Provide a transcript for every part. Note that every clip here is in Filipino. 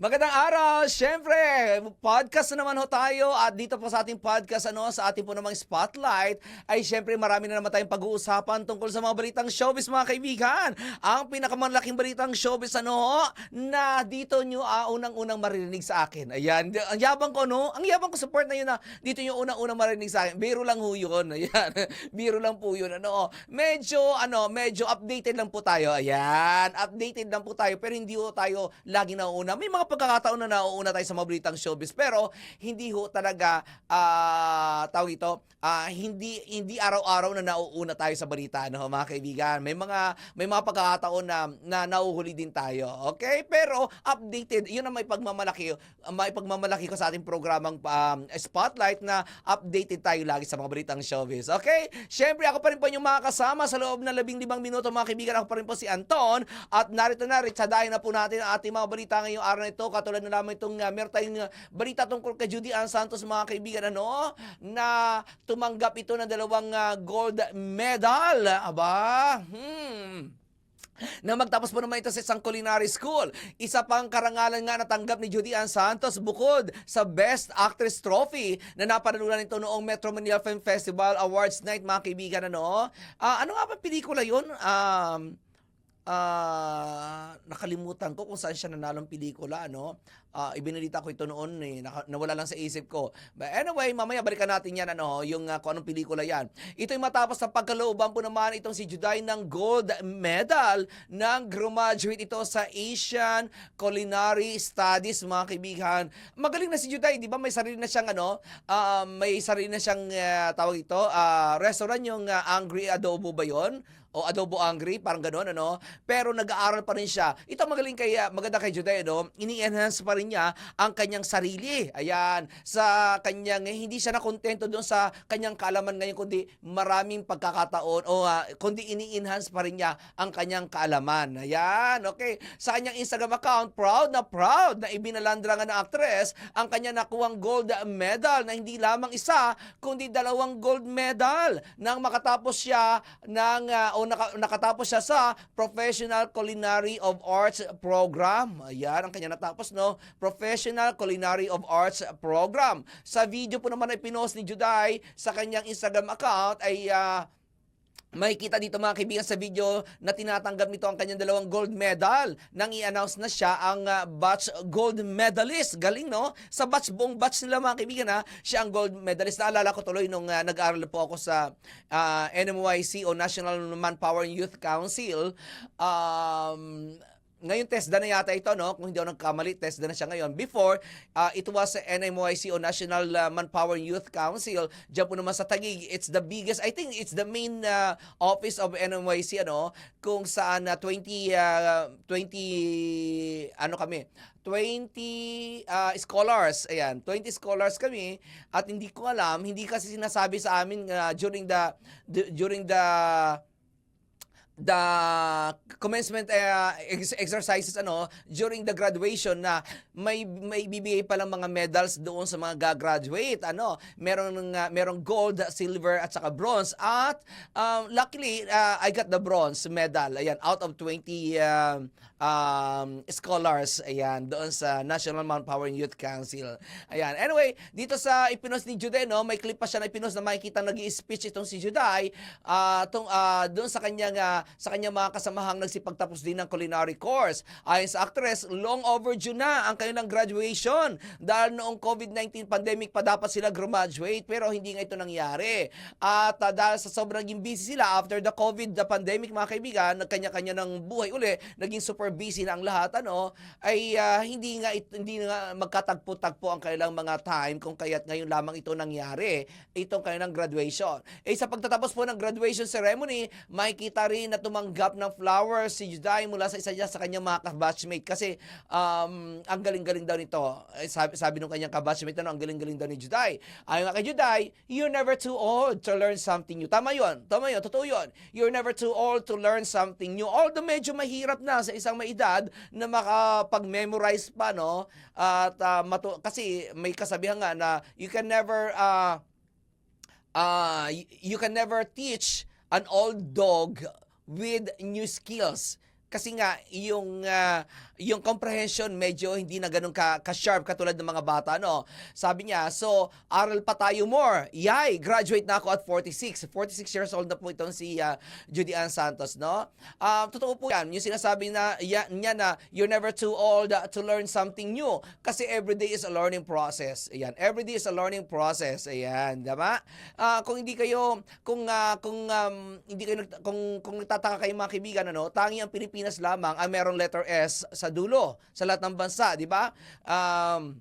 Magandang araw! Siyempre, podcast na naman ho tayo at dito po sa ating podcast, ano, sa ating po namang spotlight, ay siyempre marami na naman tayong pag-uusapan tungkol sa mga balitang showbiz mga kaibigan. Ang pinakamalaking balitang showbiz, ano, na dito nyo ah, unang-unang maririnig sa akin. Ayan, ang yabang ko, no? Ang yabang ko support na yun na dito yung unang-unang maririnig sa akin. Biro lang ho yun. Ayan, biro lang po yun. Ano, medyo, ano, medyo updated lang po tayo. Ayan, updated lang po tayo pero hindi ho tayo lagi nauuna. May mga pagkakataon na nauuna tayo sa mga balitang showbiz pero hindi ho talaga ah tawag ito, ah, hindi hindi araw-araw na nauuna tayo sa balita no mga kaibigan. May mga may mga pagkakataon na na nauhuli din tayo. Okay? Pero updated, 'yun ang may pagmamalaki, may pagmamalaki ko sa ating programang um, Spotlight na updated tayo lagi sa mga balitang showbiz. Okay? Syempre ako pa rin po yung mga kasama sa loob ng 15 minuto mga kaibigan. Ako pa rin po si Anton at narito na rin sadayin na po natin ang ating mga balita ngayong araw na ito. Katulad na naman itong uh, meron tayong uh, balita tungkol kay Judy Ann Santos mga kaibigan ano na tumanggap ito ng dalawang uh, gold medal. Aba, hmm na magtapos po naman ito sa isang culinary school. Isa pang karangalan nga natanggap ni Judy Ann Santos bukod sa Best Actress Trophy na napanalunan nito noong Metro Manila Film Festival Awards Night, mga kaibigan. Ano, Ah, ano nga ba pelikula yun? Um, ah nakalimutan ko kung saan siya nanalong pelikula, ano? Ah, ibinalita ko ito noon eh, nawala lang sa isip ko. But anyway, mamaya balikan natin yan, ano, yung ah, kung anong pelikula yan. Ito yung matapos sa pagkalooban po naman itong si Juday ng gold medal ng graduate ito sa Asian Culinary Studies, mga kaibigan. Magaling na si Juday, di ba? May sarili na siyang, ano, ah, may sarili na siyang, ah, tawag ito, ah, restaurant yung ah, Angry Adobo ba yon? o adobo angry, parang gano'n, ano? Pero nag-aaral pa rin siya. Ito magaling kay, maganda kay Juday, no? Ini-enhance pa rin niya ang kanyang sarili. Ayan, sa kanyang, eh, hindi siya nakontento doon sa kanyang kaalaman ngayon, kundi maraming pagkakataon, o ah, kundi ini-enhance pa rin niya ang kanyang kaalaman. Ayan, okay. Sa kanyang Instagram account, proud na proud na ibinalandra nga ng actress ang kanya nakuwang gold medal na hindi lamang isa, kundi dalawang gold medal nang makatapos siya ng ah, o naka- nakatapos siya sa Professional Culinary of Arts Program. Ayan ang kanya natapos no, Professional Culinary of Arts Program. Sa video po naman ay pinost ni Juday sa kanyang Instagram account ay ah, Makikita dito mga kaibigan sa video na tinatanggap nito ang kanyang dalawang gold medal nang i-announce na siya ang ah, batch gold medalist. Galing no? Sa batch buong batch nila mga kaibigan ha, siya ang gold medalist. Naalala ko tuloy nung ah, nag-aaral po ako sa ah, NMYC o National Manpower Youth Council. Um, ngayon TESDA na yata ito no? Kung hindi ako nagkamali TESDA na siya ngayon. Before uh, it was NMYC o National uh, Manpower Youth Council. Diyan po naman sa Taguig it's the biggest I think it's the main uh, office of NMYC ano? Kung saan uh, 20 uh, 20 ano kami? 20 uh, scholars ayan. 20 scholars kami. At hindi ko alam hindi kasi sinasabi sa amin uh, during the during the the commencement uh, ex- exercises ano during the graduation na may may bibigay pa lang mga medals doon sa mga gagraduate ano. Meron uh, merong gold silver at saka bronze. At um, luckily uh, I got the bronze medal ayan out of 20 um, um, scholars ayan doon sa National Manpower Youth Council. Ayan anyway dito sa ipinos ni Juday no may clip pa siya na ipinos na makikita nag-i-speech itong si Juday uh, tong, uh, doon sa kanyang uh, sa kanyang mga kasamahang nagsipagtapos din ng culinary course. Ayon sa actress, long overdue na ang kanilang graduation dahil noong COVID-19 pandemic pa dapat sila graduate pero hindi nga ito nangyari. At uh, dahil sa sobrang naging busy sila after the COVID the pandemic mga kaibigan, nagkanya-kanya ng buhay uli, naging super busy na ang lahat ano, ay uh, hindi nga it, hindi nga magkatagpo-tagpo ang kanilang mga time kung kaya't ngayon lamang ito nangyari, itong kanilang graduation. Eh sa pagtatapos po ng graduation ceremony, makikita rin na tumanggap ng flowers si Juday mula sa isa niya sa kanyang mga kabatchmate kasi um, ang galing-galing daw nito. Eh, Sabi, sabi nung kanyang kabatchmate ano, ang galing-galing daw ni Juday. Ayon nga kay Juday, you're never too old to learn something new. Tama yun. Tama yun. Totoo yun. You're never too old to learn something new. Although medyo mahirap na sa isang may edad na makapag-memorize pa, no? At ah, matu- kasi may kasabihan nga na you can never uh, uh, you can never teach an old dog with new skills. Kasi nga yung ah, yung comprehension medyo hindi na ganun ka, ka-sharp katulad ng mga bata no. Sabi niya, so aral pa tayo more. Yay, graduate na ako at 46. 46 years old na po itong si ah, Judy Ann Santos no. Ah, totoo po 'yan. Yung sinasabi na ya- niya na you're never too old to learn something new kasi every day is a learning process. Ayan, every day is a learning process. Ayan, diba? Ah, kung hindi kayo kung ah, kung um, hindi kayo kung kung nagtataka kayo mga kaibigan ano, tangi ang Pilipinas lamang ang merong letter S sa dulo sa lahat ng bansa, di ba? Um,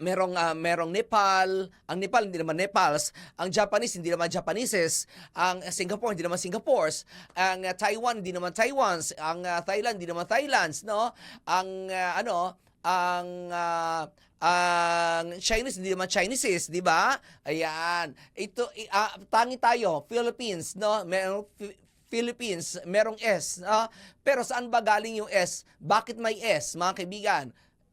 merong ah, merong Nepal, ang Nepal hindi naman Nepals, ang Japanese hindi naman Japaneses, ang Singapore hindi naman Singapores, ang ah, Taiwan hindi naman Taiwans, ang ah, Thailand hindi naman Thailands, no? Ang ah, ano, ang ah, ang Chinese hindi naman Chineses, di ba? Ayan. Ito ah, tangi tayo, Philippines, no? Merong Philippines, merong S, no? Pero saan ba galing yung S? Bakit may S, mga kaibigan?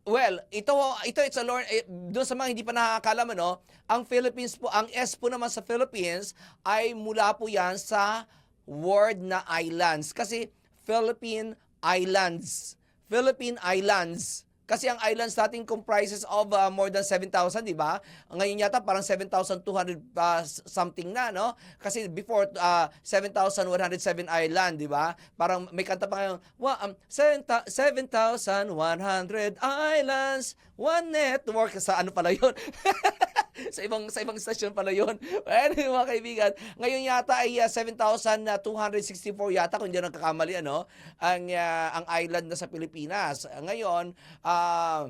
Well, ito ito it's a learn eh, doon sa mga hindi pa nakakaalam no, ang Philippines po, ang S po naman sa Philippines ay mula po 'yan sa word na islands kasi Philippine Islands. Philippine Islands. Kasi ang islands natin comprises of uh, more than 7,000, di ba? Ngayon yata parang 7,200 uh, something na, no? Kasi before, uh, 7,107 island, di ba? Parang may kanta pa ngayon, wa, um, 7,100 islands, one network. Sa ano pala yun? sa ibang sa ibang stasyon pala yon. Anyway, mga kaibigan, ngayon yata ay uh, 7,264 yata kung hindi nagkakamali ano, ang uh, ang island na sa Pilipinas. Ngayon, ah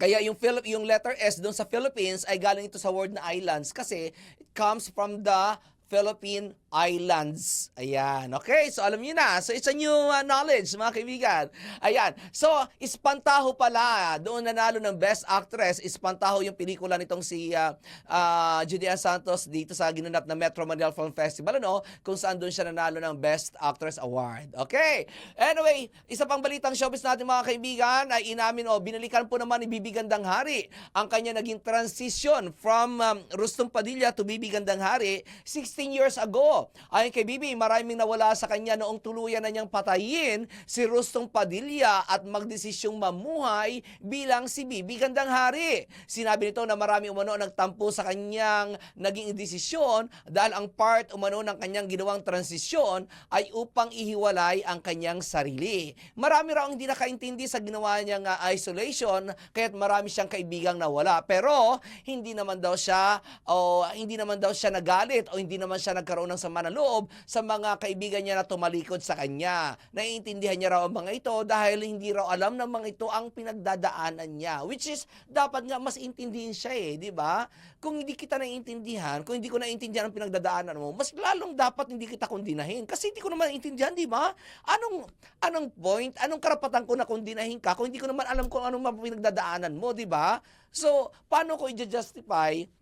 kaya yung Philip yung letter S doon sa Philippines ay galing ito sa word na islands kasi it comes from the Philippine Islands. Ayan. Okay, so alam niyo na. So it's a new uh, knowledge, mga kaibigan. Ayan. So, Espantaho pala. Doon nanalo ng Best Actress. Espantaho yung pelikula nitong si uh, uh, Judy Ann Santos dito sa ginanap na Metro Manila Film Festival, ano? Kung saan doon siya nanalo ng Best Actress Award. Okay. Anyway, isa pang balitang showbiz natin mga kaibigan ay inamin o binalikan po naman ni Bibi Hari ang kanya naging transition from um, Rustom Padilla to Bibi Gandang Hari 16 years ago. Ayon kay Bibi, maraming nawala sa kanya noong tuluyan na niyang patayin si Rustong Padilla at magdesisyong mamuhay bilang si Bibi Gandang Hari. Sinabi nito na marami umano nagtampo sa kanyang naging desisyon dahil ang part umano ng kanyang ginawang transisyon ay upang ihiwalay ang kanyang sarili. Marami raw ang hindi nakaintindi sa ginawa niyang isolation kaya't marami siyang kaibigang nawala. Pero hindi naman daw siya o hindi naman daw siya nagalit o hindi naman siya nagkaroon ng sama ng loob sa mga kaibigan niya na tumalikod sa kanya. Naiintindihan niya raw ang mga ito dahil hindi raw alam ng mga ito ang pinagdadaanan niya. Which is, dapat nga mas intindihin siya eh, di ba? Kung hindi kita naiintindihan, kung hindi ko naiintindihan ang pinagdadaanan mo, mas lalong dapat hindi kita kundinahin. Kasi hindi ko naman naiintindihan, di ba? Anong, anong point, anong karapatan ko na kundinahin ka kung hindi ko naman alam kung anong pinagdadaanan mo, di ba? So, paano ko i-justify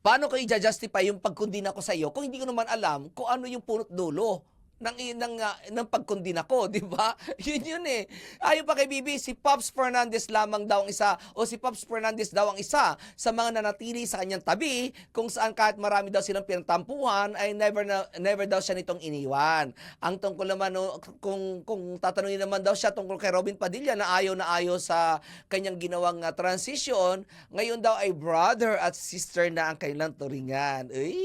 Paano ko i-justify yung pagkundina ko sa iyo kung hindi ko naman alam kung ano yung punot dulo ng ng uh, ng pagkundina ko, di ba? Yun yun eh. Ayon pa kay Bibi, si Pops Fernandez lamang daw ang isa o si Pops Fernandez daw ang isa sa mga nanatili sa kanyang tabi kung saan kahit marami daw silang pinagtampuhan ay never na, never daw siya nitong iniwan. Ang tungkol naman no, kung kung tatanungin naman daw siya tungkol kay Robin Padilla na ayaw na ayaw sa kanyang ginawang uh, transition, ngayon daw ay brother at sister na ang kanilang turingan. Uy,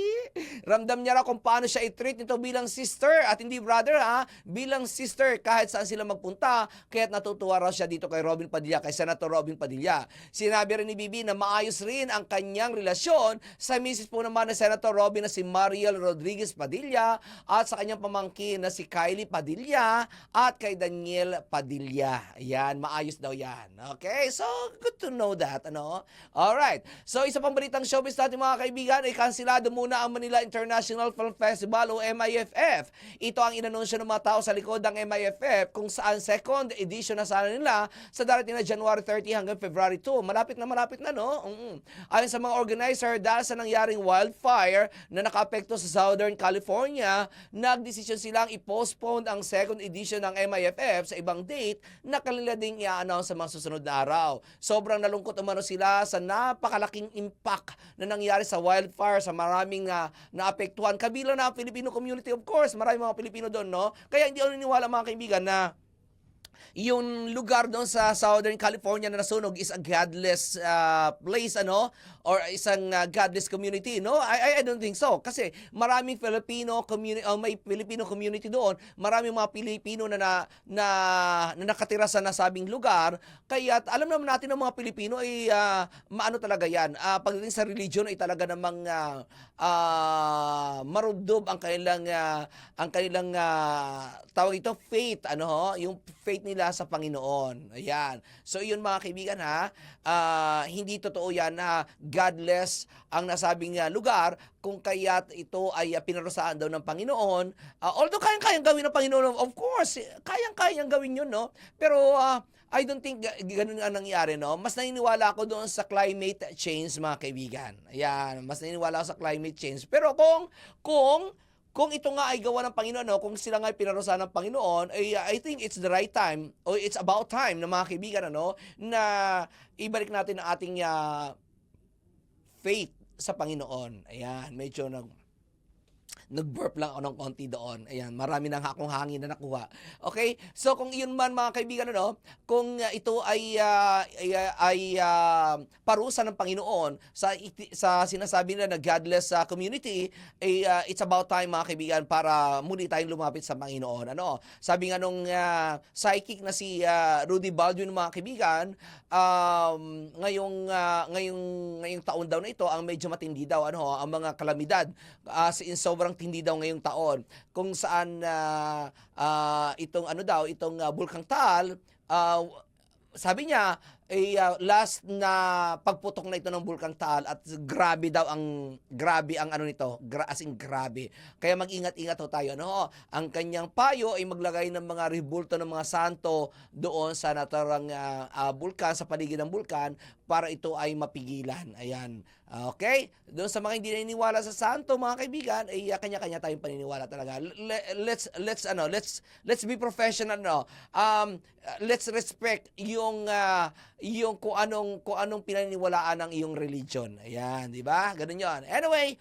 ramdam niya raw kung paano siya i-treat nito bilang sister at hindi brother ha, bilang sister kahit saan sila magpunta, kaya't natutuwa raw siya dito kay Robin Padilla, kay Senator Robin Padilla. Sinabi rin ni Bibi na maayos rin ang kanyang relasyon sa misis po naman na Senator Robin na si Mariel Rodriguez Padilla at sa kanyang pamangkin na si Kylie Padilla at kay Daniel Padilla. Yan, maayos daw yan. Okay, so good to know that, ano? Alright, so isa pang balitang showbiz natin mga kaibigan, ay kansilado muna ang Manila International Film Festival o MIFF. Ito ang inanunsyo ng mga tao sa likod ng MIFF kung saan second edition na sana nila sa darating na January 30 hanggang February 2. Malapit na malapit na, no? Mm-mm. Ayon sa mga organizer, dahil sa nangyaring wildfire na nakaapekto sa Southern California, nagdesisyon silang i-postpone ang second edition ng MIFF sa ibang date na kanila ding i-announce sa mga susunod na araw. Sobrang nalungkot umano sila sa napakalaking impact na nangyari sa wildfire sa maraming uh, naapektuhan. Kabilang na ang Filipino community, of course. Maraming mga Pilipino doon, no? Kaya hindi ako niniwala mga kaibigan na yung lugar doon sa Southern California na nasunog is a godless uh, place ano? Or isang uh, godless community no? I, I don't think so. Kasi maraming Filipino community uh, may Filipino community doon. Maraming mga Pilipino na na, na, na nakatira sa nasabing lugar. Kaya alam naman natin ng mga Pilipino ay uh, maano talaga yan. Uh, pagdating sa religion ay talaga namang uh, uh, marubdob ang kanilang uh, ang kanilang uh, tawag ito faith ano? Ho yung faith nila sa Panginoon ayan so yun mga kaibigan ha ah, hindi totoo yan na godless ang nasabing uh, lugar kung kaya't ito ay uh, pinarusahan daw ng Panginoon Ah, although kayang-kayang gawin ng Panginoon of course kayang-kayang gawin yun no pero ah, I don't think ga- ganun ang nangyari, no? Mas naniniwala ako doon sa climate change, mga kaibigan. Ayan, mas naniniwala ako sa climate change. Pero kung, kung, kung ito nga ay gawa ng Panginoon, no? kung sila nga ay pinarusahan ng Panginoon, ay, uh, I think it's the right time, or it's about time na mga kaibigan, ano, na ibalik natin ang ating uh, faith sa Panginoon. Ayan, medyo nag nag-burp lang ako ng konti doon. Ayan, marami nang akong hangin na nakuha. Okay? So kung iyon man mga kaibigan ano, kung uh, ito ay uh, ay, ay uh, parusa ng Panginoon sa sa sinasabi na na godless uh, community, ay uh, it's about time mga kaibigan para muli tayong lumapit sa Panginoon. Ano? Sabi nga nung uh, psychic na si uh, Rudy Baldwin mga kaibigan, um, ngayong uh, ngayong ngayong taon daw na ito ang medyo matindi daw ano ang mga kalamidad uh, in sobrang tindi daw ngayong taon kung saan uh, uh, itong ano daw itong uh, Bulkang Taal uh, sabi niya eh, uh, last na pagputok na ito ng Bulkang Taal at grabe daw ang grabe ang ano nito gra, as in grabe kaya mag-ingat-ingat ho tayo no ang kanyang payo ay maglagay ng mga rebulto ng mga santo doon sa naturang uh, uh, bulkan sa paligid ng bulkan para ito ay mapigilan ayan Okay? Doon sa mga hindi naniniwala sa santo, mga kaibigan, ay uh, kanya-kanya tayong paniniwala talaga. Le- let's let's ano, let's let's be professional no. Um let's respect yung uh, yung kung anong kung anong pinaniniwalaan ng iyong religion. Ayan, 'di ba? Ganun 'yon. Anyway,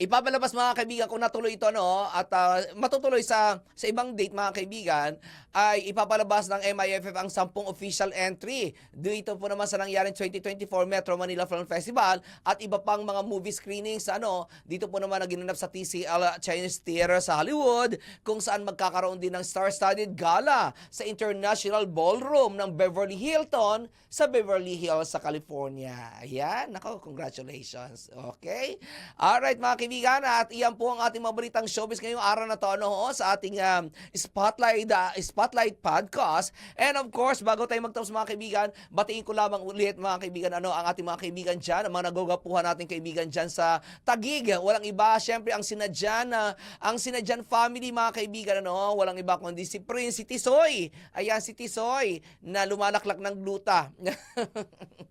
Ipapalabas mga kaibigan kung natuloy ito ano at uh, matutuloy sa sa ibang date mga kaibigan ay ipapalabas ng MIFF ang 10 official entry dito po naman sa nangyaring 2024 Metro Manila Film Festival at iba pang mga movie screenings ano dito po naman naginanap sa TCL Chinese Theater sa Hollywood kung saan magkakaroon din ng star-studded gala sa International Ballroom ng Beverly Hilton sa Beverly Hills sa California. Ayan, nako, congratulations. Okay? Alright mga kaibigan, at iyan po ang ating mabalitang showbiz ngayong araw na to ano, sa ating um, Spotlight uh, Spotlight Podcast. And of course, bago tayo magtapos mga kaibigan, batiin ko lamang ulit mga kaibigan, ano, ang ating mga kaibigan dyan, ang mga nagogapuhan nating kaibigan dyan sa Tagig. Walang iba, syempre, ang sinadyan, uh, ang sinadyan family mga kaibigan, ano, walang iba kundi si Prince, si Tisoy. Ayan, si Tisoy, na lumalaklak ng gluta.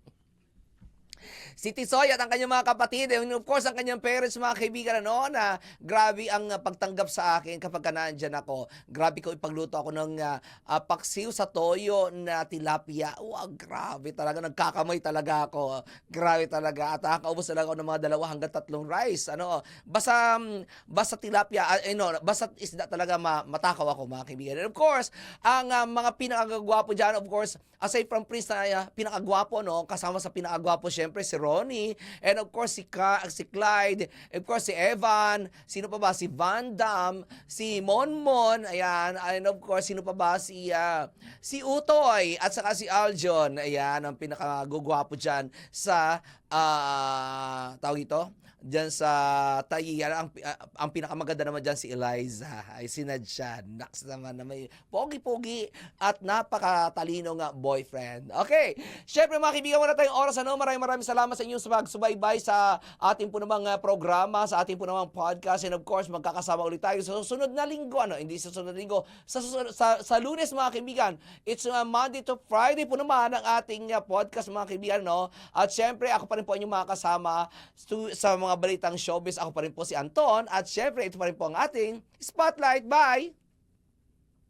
si Tisoy at ang kanyang mga kapatid, and of course, ang kanyang parents, mga kaibigan, ano, na grabe ang uh, pagtanggap sa akin kapag ka nandyan ako. Grabe ko ipagluto ako ng uh, uh, paksiw sa toyo na tilapia. Wow, grabe talaga. Nagkakamay talaga ako. Grabe talaga. At nakakaubos talaga ako ng mga dalawa hanggang tatlong rice. Ano, basta, um, basta tilapia, uh, eh, no, basta isda talaga ma- matakaw ako, mga kaibigan. And of course, ang uh, mga pinakagwapo dyan, of course, aside from Prince na uh, pinakagwapo, no, kasama sa pinakagwapo, syempre, si Ronnie, and of course si, Ka, si Clyde, of course si Evan, sino pa ba? Si Van Dam, si Monmon, ayan, and of course sino pa ba? Si, uh, si Utoy, at saka si Aljon, ayan, ang pinakagugwapo dyan sa, uh, tawag ito? Diyan sa Tayi, ang, ang pinakamaganda naman dyan si Eliza, ay sinad siya, Nax naman na may pogi-pogi at napakatalino nga boyfriend. Okay, syempre mga kaibigan, wala tayong oras, ano, maraming maraming salamat sa inyong pagsubaybay sa ating po namang uh, programa, sa ating po namang podcast, and of course, magkakasama ulit tayo sa susunod na linggo, ano, hindi sa susunod na linggo, sa, susunod, sa, sa lunes mga kaibigan, it's uh, Monday to Friday po naman ang ating uh, podcast mga kaibigan, no, at syempre, ako pa rin po inyong mga kasama stu- sa mga balitang showbiz, ako pa rin po si Anton, at syempre, ito pa rin po ang ating Spotlight, bye!